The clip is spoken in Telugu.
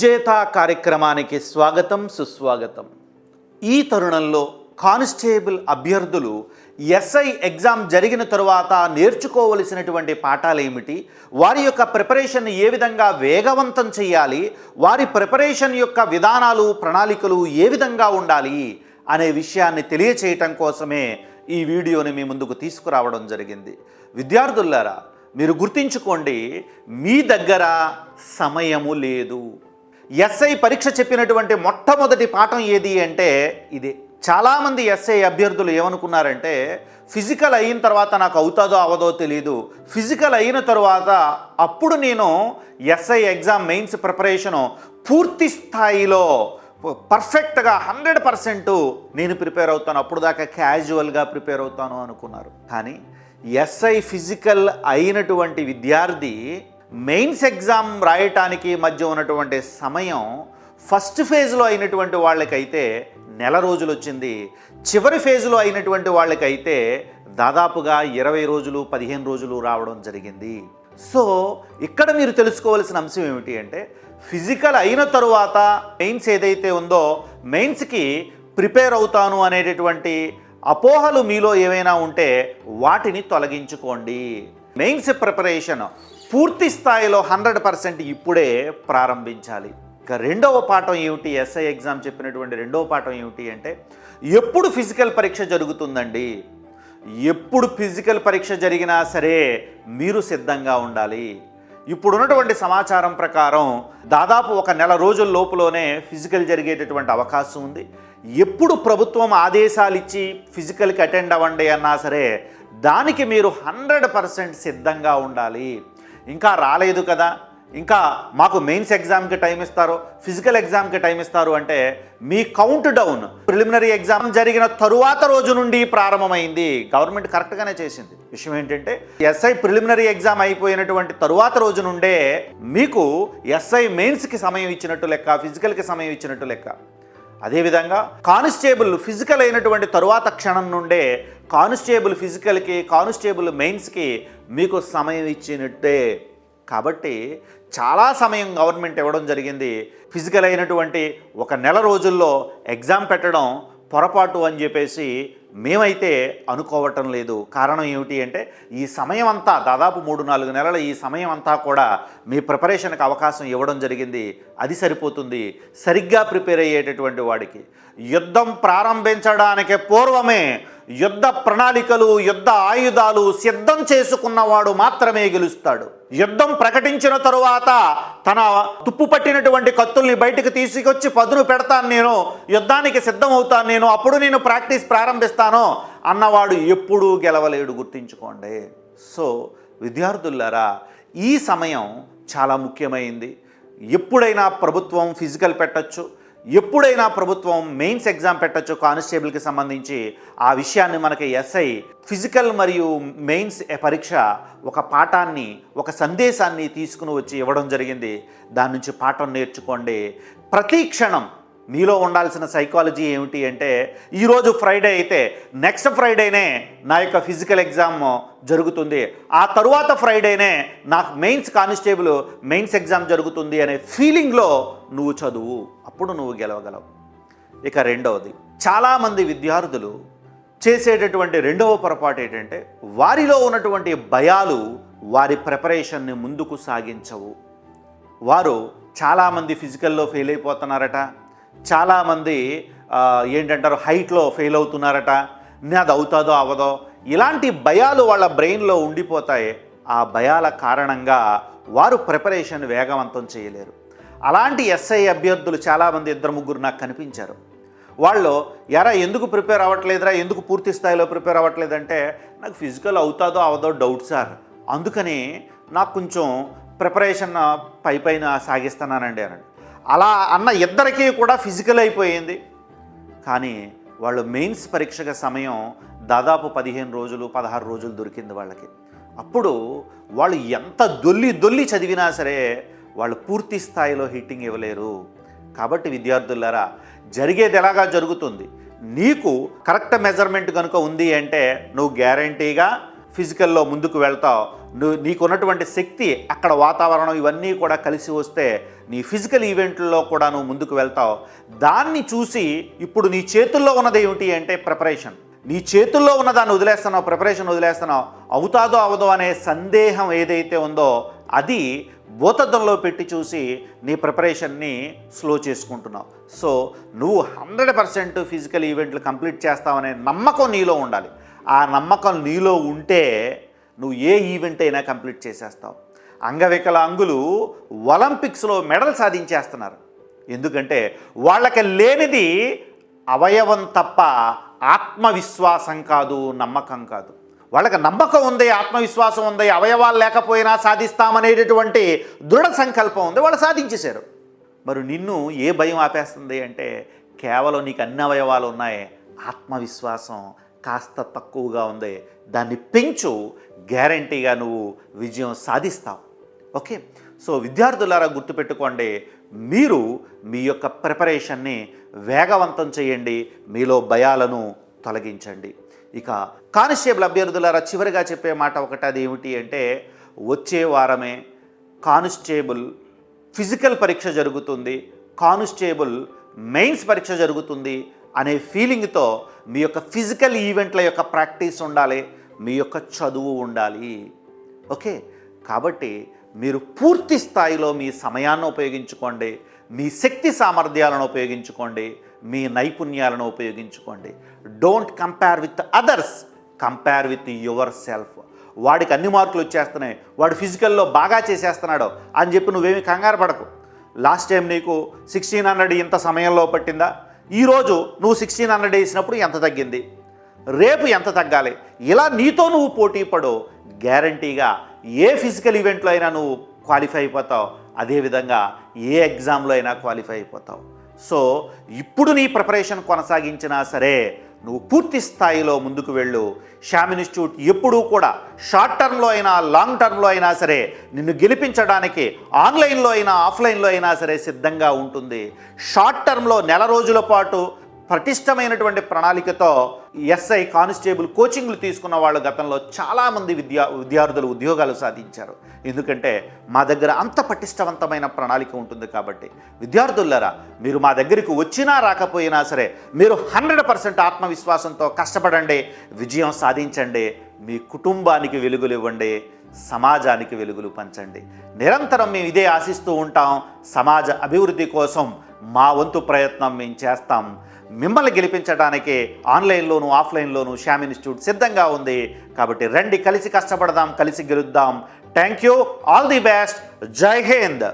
విజేత కార్యక్రమానికి స్వాగతం సుస్వాగతం. ఈ తరుణంలో కానిస్టేబుల్ అభ్యర్థులు ఎస్ఐ ఎగ్జామ్ జరిగిన తరువాత నేర్చుకోవలసినటువంటి పాఠాలు ఏమిటి? వారి యొక్క ప్రిపరేషన్ ఏ విధంగా వేగవంతం చేయాలి? వారి ప్రిపరేషన్ యొక్క విధానాలు ప్రణాళికలు ఏ విధంగా ఉండాలి? అనే విషయాన్ని తెలియచేయటం కోసమే ఈ వీడియోని మీ ముందుకు తీసుకురావడం జరిగింది. విద్యార్థులారా మీరు గుర్తించుకోండి మీ దగ్గర సమయము లేదు. ఎస్ఐ పరీక్ష చెప్పినటువంటి మొట్టమొదటి పాఠం ఏది అంటే ఇదే చాలామంది ఎస్ఐ అభ్యర్థులు ఏమనుకున్నారంటే ఫిజికల్ అయిన తర్వాత నాకు అవుతుందో అవదో తెలియదు ఫిజికల్ అయిన తర్వాత అప్పుడు నేను ఎస్ఐ ఎగ్జామ్ మెయిన్స్ ప్రిపరేషను పూర్తి స్థాయిలో పర్ఫెక్ట్గా హండ్రెడ్ పర్సెంట్ నేను ప్రిపేర్ అవుతాను. అప్పుడు దాకా క్యాజువల్గా ప్రిపేర్ అవుతాను అనుకున్నారు. కానీ ఎస్ఐ ఫిజికల్ అయినటువంటి విద్యార్థి మెయిన్స్ ఎగ్జామ్ రాయటానికి మధ్య ఉన్నటువంటి సమయం ఫస్ట్ ఫేజ్లో అయినటువంటి వాళ్ళకైతే నెల రోజులు వచ్చింది. చివరి ఫేజ్లో అయినటువంటి వాళ్ళకైతే దాదాపుగా ఇరవై రోజులు పదిహేను రోజులు రావడం జరిగింది. సో ఇక్కడ మీరు తెలుసుకోవాల్సిన అంశం ఏమిటి అంటే ఫిజికల్ అయిన తరువాత మెయిన్స్ ఏదైతే ఉందో మెయిన్స్కి ప్రిపేర్ అవుతాను అనేటటువంటి అపోహలు మీలో ఏవైనా ఉంటే వాటిని తొలగించుకోండి. మెయిన్స్ ప్రిపరేషన్ పూర్తి స్థాయిలో హండ్రెడ్ పర్సెంట్ ఇప్పుడే ప్రారంభించాలి. ఇక రెండవ పాఠం ఏమిటి? ఎస్ఐ ఎగ్జామ్ చెప్పినటువంటి రెండవ పాఠం ఏమిటి అంటే ఎప్పుడు ఫిజికల్ పరీక్ష జరుగుతుందండి? ఎప్పుడు ఫిజికల్ పరీక్ష జరిగినా సరే మీరు సిద్ధంగా ఉండాలి. ఇప్పుడున్నటువంటి సమాచారం ప్రకారం దాదాపు ఒక నెల రోజుల లోపులోనే ఫిజికల్ జరిగేటటువంటి అవకాశం ఉంది. ఎప్పుడు ప్రభుత్వం ఆదేశాలు ఇచ్చి ఫిజికల్కి అటెండ్ అవ్వండి అన్నా సరే దానికి మీరు హండ్రెడ్ పర్సెంట్ సిద్ధంగా ఉండాలి. ఇంకా రాలేదు కదా? ఇంకా మాకు మెయిన్స్ ఎగ్జామ్కి టైం ఇస్తారు ఫిజికల్ ఎగ్జామ్కి టైం ఇస్తారు అంటే మీ కౌంట్ డౌన్. ప్రిలిమినరీ ఎగ్జామ్ జరిగిన తరువాత రోజు నుండి ప్రారంభమైంది. గవర్నమెంట్ కరెక్ట్గానే చేసింది. విషయం ఏంటంటే ఎస్ఐ ప్రిలిమినరీ ఎగ్జామ్ అయిపోయినటువంటి తరువాత రోజు నుండే మీకు ఎస్ఐ మెయిన్స్కి సమయం ఇచ్చినట్టు లెక్క ఫిజికల్కి సమయం ఇచ్చినట్టు లెక్క. అదేవిధంగా కానిస్టేబుల్ ఫిజికల్ అయినటువంటి తరువాత క్షణం నుండే కానిస్టేబుల్ ఫిజికల్కి కానిస్టేబుల్ మెయిన్స్కి మీకు సమయం ఇచ్చినట్టే. కాబట్టి చాలా సమయం గవర్నమెంట్ ఇవ్వడం జరిగింది. ఫిజికల్ అయినటువంటి ఒక నెల రోజుల్లో ఎగ్జామ్ పెట్టడం పొరపాటు అని చెప్పేసి మేమైతే అనుకోవటం లేదు. కారణం ఏమిటి అంటే ఈ సమయం అంతా దాదాపు మూడు నాలుగు నెలల ఈ సమయం అంతా కూడా మీ ప్రిపరేషన్కి అవకాశం ఇవ్వడం జరిగింది. అది సరిపోతుంది. సరిగ్గా ప్రిపేర్ అయ్యేటటువంటి వాడికి. యుద్ధం ప్రారంభించడానికి పూర్వమే యుద్ధ ప్రణాళికలు యుద్ధ ఆయుధాలు సిద్ధం చేసుకున్నవాడు మాత్రమే గెలుస్తాడు. యుద్ధం ప్రకటించిన తరువాత తన తుప్పు పట్టినటువంటి కత్తుల్ని బయటకు తీసుకొచ్చి పదును పెడతాను నేను యుద్ధానికి సిద్ధం అవుతాను నేను అప్పుడు నేను ప్రాక్టీస్ ప్రారంభిస్తాను అన్నవాడు ఎప్పుడూ గెలవలేడు గుర్తించుకోండి. సో విద్యార్థులారా ఈ సమయం చాలా ముఖ్యమైంది. ఎప్పుడైనా ప్రభుత్వం ఫిజికల్ పెట్టచ్చు ఎప్పుడైనా ప్రభుత్వం మెయిన్స్ ఎగ్జామ్ పెట్టచ్చు కానిస్టేబుల్కి సంబంధించి ఆ విషయాన్ని మనకి ఎస్ఐ ఫిజికల్ మరియు మెయిన్స్ పరీక్ష ఒక పాఠాన్ని ఒక సందేశాన్ని తీసుకుని వచ్చి ఇవ్వడం జరిగింది. దాని నుంచి పాఠం నేర్చుకోండి. ప్రతి క్షణం మీలో ఉండాల్సిన సైకాలజీ ఏమిటి అంటే ఈరోజు ఫ్రైడే అయితే నెక్స్ట్ ఫ్రైడేనే నా యొక్క ఫిజికల్ ఎగ్జామ్ జరుగుతుంది. ఆ తరువాత ఫ్రైడేనే నాకు మెయిన్స్ కానిస్టేబుల్ మెయిన్స్ ఎగ్జామ్ జరుగుతుంది అనే ఫీలింగ్లో నువ్వు చదువు. అప్పుడు నువ్వు గెలవగలవు. ఇక రెండవది చాలామంది విద్యార్థులు చేసేటటువంటి రెండవ పొరపాటు ఏంటంటే వారిలో ఉన్నటువంటి భయాలు వారి ప్రిపరేషన్ని ముందుకు సాగించవు. వారు చాలామంది ఫిజికల్లో ఫెయిల్ అయిపోతున్నారట. చాలామంది ఏంటంటారు హైట్లో ఫెయిల్ అవుతున్నారట నాది అవుతుందో అవదో. ఇలాంటి భయాలు వాళ్ళ బ్రెయిన్లో ఉండిపోతాయి. ఆ భయాల కారణంగా వారు ప్రిపరేషన్ వేగవంతం చేయలేరు. అలాంటి ఎస్ఐ అభ్యర్థులు చాలామంది ఇద్దరు ముగ్గురు నాకు కనిపించారు. వాళ్ళు ఎరా ఎందుకు ప్రిపేర్ అవ్వట్లేదురా? ఎందుకు పూర్తి స్థాయిలో ప్రిపేర్ అవ్వట్లేదంటే నాకు ఫిజికల్ అవుతాదో అవదో డౌట్ సార్. అందుకని నాకు కొంచెం ప్రిపరేషన్ పై పైన సాగిస్తున్నానండి అనండి అలా అన్న ఇద్దరికీ కూడా ఫిజికల్ అయిపోయింది. కానీ వాళ్ళు మెయిన్స్ పరీక్షగా సమయం దాదాపు పదిహేను రోజులు పదహారు రోజులు దొరికింది వాళ్ళకి. అప్పుడు వాళ్ళు ఎంత దొల్లి దొల్లి చదివినా సరే వాళ్ళు పూర్తి స్థాయిలో హిట్టింగ్ ఇవ్వలేరు. కాబట్టి విద్యార్థులారా జరిగేది ఎలాగా జరుగుతుంది? నీకు కరెక్ట్ మెజర్మెంట్ కనుక ఉంది అంటే నువ్వు గ్యారంటీగా ఫిజికల్లో ముందుకు వెళ్తావు. నువ్వు నీకున్నటువంటి శక్తి అక్కడ వాతావరణం ఇవన్నీ కూడా కలిసి వస్తే నీ ఫిజికల్ ఈవెంట్లలో కూడా నువ్వు ముందుకు వెళ్తావు. దాన్ని చూసి ఇప్పుడు నీ చేతుల్లో ఉన్నది ఏమిటి అంటే ప్రిపరేషన్. నీ చేతుల్లో ఉన్న దాన్ని వదిలేస్తున్నావు ప్రిపరేషన్ వదిలేస్తున్నావు. అవుతాదో అవదో అనే సందేహం ఏదైతే ఉందో అది భూతద్దంలో పెట్టి చూసి నీ ప్రిపరేషన్ని స్లో చేసుకుంటున్నావు. సో నువ్వు హండ్రెడ్ పర్సెంట్ ఫిజికల్ ఈవెంట్లు కంప్లీట్ చేస్తావనే నమ్మకం నీలో ఉండాలి. ఆ నమ్మకం నీలో ఉంటే నువ్వు ఏ ఈవెంట్ అయినా కంప్లీట్ చేసేస్తావు. అంగవికలాంగులు ఒలింపిక్స్లో మెడల్ సాధించేస్తున్నారు. ఎందుకంటే వాళ్ళకి లేనిది అవయవం తప్ప ఆత్మవిశ్వాసం కాదు నమ్మకం కాదు. వాళ్ళకి నమ్మకం ఉంది ఆత్మవిశ్వాసం ఉంది అవయవాలు లేకపోయినా సాధిస్తామనేటటువంటి దృఢ సంకల్పం ఉంది వాళ్ళు సాధించేశారు. మరి నిన్ను ఏ భయం ఆపేస్తుంది అంటే కేవలం నీకు అన్ని అవయవాలు ఉన్నాయి ఆత్మవిశ్వాసం కాస్త తక్కువగా ఉంది దాన్ని పెంచు గ్యారంటీగా నువ్వు విజయం సాధిస్తావు. ఓకే. సో విద్యార్థులారా గుర్తుపెట్టుకోండి మీరు మీ యొక్క ప్రిపరేషన్ని వేగవంతం చేయండి మీలో భయాలను తొలగించండి. ఇక కానిస్టేబుల్ అభ్యర్థులారా చివరిగా చెప్పే మాట ఒకటి అది ఏమిటి అంటే వచ్చే వారమే కానిస్టేబుల్ ఫిజికల్ పరీక్ష జరుగుతుంది కానిస్టేబుల్ మెయిన్స్ పరీక్ష జరుగుతుంది అనే ఫీలింగ్తో మీ యొక్క ఫిజికల్ ఈవెంట్ల యొక్క ప్రాక్టీస్ ఉండాలి మీ యొక్క చదువు ఉండాలి. ఓకే. కాబట్టి మీరు పూర్తి స్థాయిలో మీ సమయాన్ని ఉపయోగించుకోండి మీ శక్తి సామర్థ్యాలను ఉపయోగించుకోండి మీ నైపుణ్యాలను ఉపయోగించుకోండి. Don't compare with others compare with yourself వాడికి అన్ని మార్కులు వచ్చేస్తున్నాయి వాడు ఫిజికల్లో బాగా చేసేస్తున్నాడు అని చెప్పి నువ్వేమి కంగారు పడకు. లాస్ట్ టైం నీకు సిక్స్టీన్ హండ్రెడ్ ఇంత సమయంలో పట్టిందా? ఈరోజు నువ్వు సిక్స్టీన్ హండ్రెడ్ వేసినప్పుడు ఎంత తగ్గింది? రేపు ఎంత తగ్గాలి? ఇలా నీతో నువ్వు పోటీ పడు గ్యారంటీగా ఏ ఫిజికల్ ఈవెంట్లో అయినా నువ్వు క్వాలిఫై అయిపోతావు అదేవిధంగా ఏ ఎగ్జామ్లో అయినా క్వాలిఫై అయిపోతావు. సో ఇప్పుడు నీ ప్రిపరేషన్ కొనసాగించినా సరే నువ్వు పూర్తి స్థాయిలో ముందుకు వెళ్ళు. శ్యామ్ ఇన్స్టిట్యూట్ ఎప్పుడూ కూడా షార్ట్ టర్మ్లో అయినా లాంగ్ టర్మ్లో అయినా సరే నిన్ను గెలిపించడానికి ఆన్లైన్లో అయినా ఆఫ్లైన్లో అయినా సరే సిద్ధంగా ఉంటుంది. షార్ట్ టర్మ్లో నెల రోజుల పాటు పటిష్టమైనటువంటి ప్రణాళికతో ఎస్ఐ కానిస్టేబుల్ కోచింగ్లు తీసుకున్న వాళ్ళు గతంలో చాలామంది విద్యా విద్యార్థులు ఉద్యోగాలు సాధించారు. ఎందుకంటే మా దగ్గర అంత పటిష్టవంతమైన ప్రణాళిక ఉంటుంది కాబట్టి. విద్యార్థులరా మీరు మా దగ్గరికి వచ్చినా రాకపోయినా సరే మీరు హండ్రెడ్ పర్సెంట్ ఆత్మవిశ్వాసంతో కష్టపడండి విజయం సాధించండి మీ కుటుంబానికి వెలుగులు ఇవ్వండి సమాజానికి వెలుగులు పంచండి. నిరంతరం మేము ఇదే ఆశిస్తూ ఉంటాం సమాజ అభివృద్ధి కోసం మా వంతు ప్రయత్నం మేము చేస్తాం. మిమ్మల్ని గెలిపించడానికే ఆన్లైన్లోను ఆఫ్లైన్లోను శ్యామ్ ఇన్స్టిట్యూట్ సిద్ధంగా ఉంది. కాబట్టి రండి కలిసి కష్టపడదాం కలిసి గెలుద్దాం. Thank you all the best జై హింద్